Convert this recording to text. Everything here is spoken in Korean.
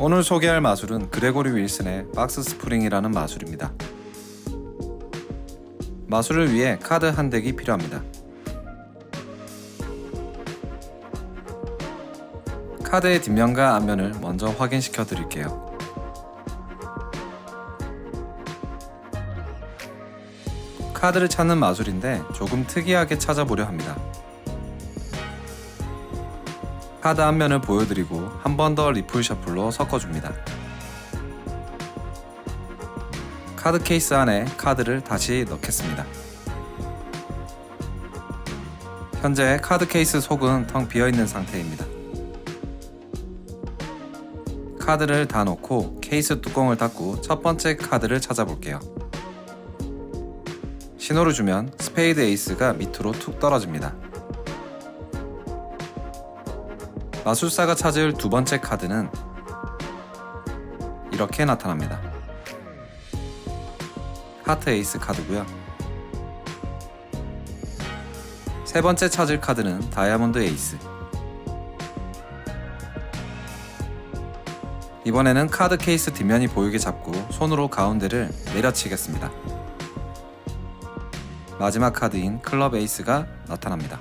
오늘 소개할 마술은 그레고리 윌슨의 박스 스프링이라는 마술입니다. 마술을 위해 카드 한 덱이 필요합니다. 카드의 뒷면과 앞면을 먼저 확인시켜 드릴게요. 카드를 찾는 마술인데 조금 특이하게 찾아보려 합니다. 카드 앞면을 보여드리고 한 번 더 리플 셔플로 섞어줍니다. 카드 케이스 안에 카드를 다시 넣겠습니다. 현재 카드 케이스 속은 텅 비어있는 상태입니다. 카드를 다 놓고 케이스 뚜껑을 닫고 첫 번째 카드를 찾아볼게요. 신호를 주면 스페이드 에이스가 밑으로 툭 떨어집니다. 마술사가 찾을 두 번째 카드는 이렇게 나타납니다. 하트 에이스 카드고요. 세 번째 찾을 카드는 다이아몬드 에이스. 이번에는 카드 케이스 뒷면이 보이게 잡고 손으로 가운데를 내려치겠습니다. 마지막 카드인 클럽 에이스가 나타납니다.